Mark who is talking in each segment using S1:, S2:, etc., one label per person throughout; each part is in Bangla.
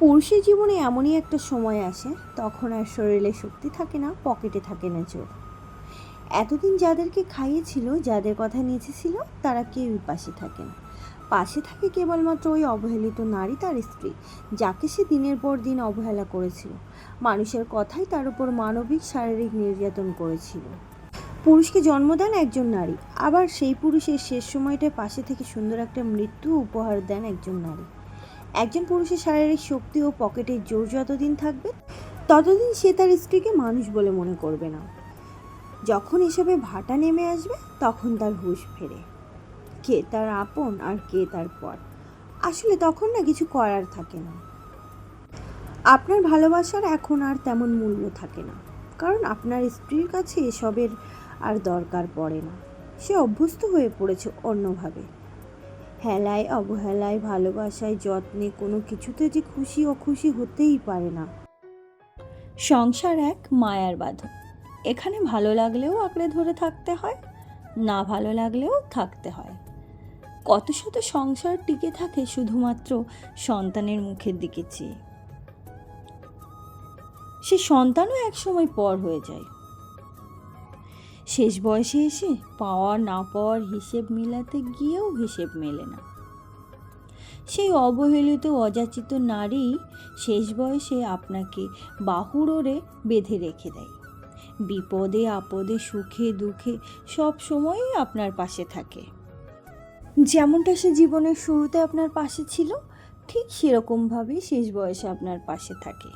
S1: পুরুষের জীবনে এমনই একটা সময় আসে, তখন আর শরীরে শক্তি থাকে না, পকেটে থাকে না জোর। এতদিন যাদেরকে খাইয়েছিল, যাদের কথা নেচেছিল তারা কেউই পাশে থাকে না। পাশে থাকে কেবলমাত্র ওই অবহেলিত নারী তার স্ত্রী, যাকে সে দিনের পর দিন অবহেলা করেছিল। মানুষের কথাই তার উপর মানবিক, শারীরিক নির্যাতন করেছিল। পুরুষকে জন্ম দেন একজন নারী, আবার সেই পুরুষের শেষ সময়টায় পাশে থেকে সুন্দর একটা মৃত্যু উপহার দেন একজন নারী। একজন পুরুষের শারীরিক শক্তি ও পকেটের জোর যতদিন থাকবে, ততদিন সে তার স্ত্রীকে মানুষ বলে মনে করবে না। যখন এসবে ভাটা নেমে আসবে, তখন তার হুঁশ ফেরে। কে তার আপন আর কে তার পর। আসলে তখন না কিছু করার থাকে না। আপনার ভালোবাসার এখন আর তেমন মূল্য থাকে না। কারণ আপনার স্ত্রীর কাছে এসবের আর দরকার পড়ে না। সে অভ্যস্ত হয়ে পড়েছে অন্যভাবে। হেলায়, অবহেলায়, ভালোবাসায়, যত্নে কোনো কিছুতে যে খুশি, অখুশি হতেই পারে না। সংসার এক মায়ার বাঁধন। এখানে ভালো লাগলেও আঁকড়ে ধরে থাকতে হয়, না ভালো লাগলেও থাকতে হয়। কত শত সংসার টিকে থাকে শুধুমাত্র সন্তানের মুখের দিকে চেয়ে। সে সন্তানও একসময় পর হয়ে যায়। শেষ বয়সে এসে পাওয়া না পাওয়ার হিসেব মিলাতে গিয়েও হিসেব মেলে না। সেই অবহেলিত, অযাচিত নারী শেষ বয়সে আপনাকে বাহুড়োরে বেঁধে রেখে দেয়। বিপদে, আপদে, সুখে, দুঃখে সব সময়ই আপনার পাশে থাকে। যেমনটা সে জীবনের শুরুতে আপনার পাশে ছিল, ঠিক সেরকমভাবেই শেষ বয়সে আপনার পাশে থাকে।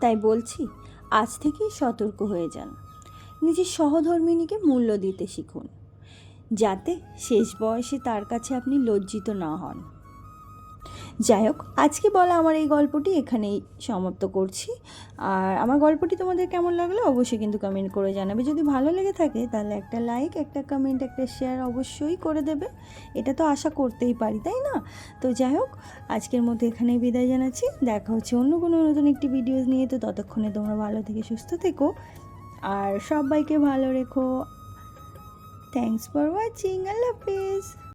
S1: তাই বলছি, আজ থেকেই সতর্ক হয়ে যান। নিজের সহধর্মিনীকে মূল্য দিতে শিখুন, যাতে শেষ বয়সে তার কাছে আপনি লজ্জিত না হন। যাই হোক, আজকে বলা আমার এই গল্পটি এখানেই সমাপ্ত করছি। আর আমার গল্পটি তোমাদের কেমন লাগল অবশ্যই কিন্তু কমেন্ট করে জানাবে। যদি ভালো লেগে থাকে, তাহলে একটা লাইক একটা কমেন্ট একটা শেয়ার অবশ্যই করে দেবে। এটা তো আশা করতেই পারি, তাই না? তো যাই হোক, আজকের মতো এখানেই বিদায় জানাচ্ছি। দেখা হচ্ছে অন্য কোনো নতুন একটি ভিডিও নিয়ে। তো ততক্ষণে তোমরা ভালো থেকে সুস্থ থেকো। আর সবাইকে ভালো রেখো। থ্যাংকস ফর ওয়াচিং আল্লাহ হাফিজ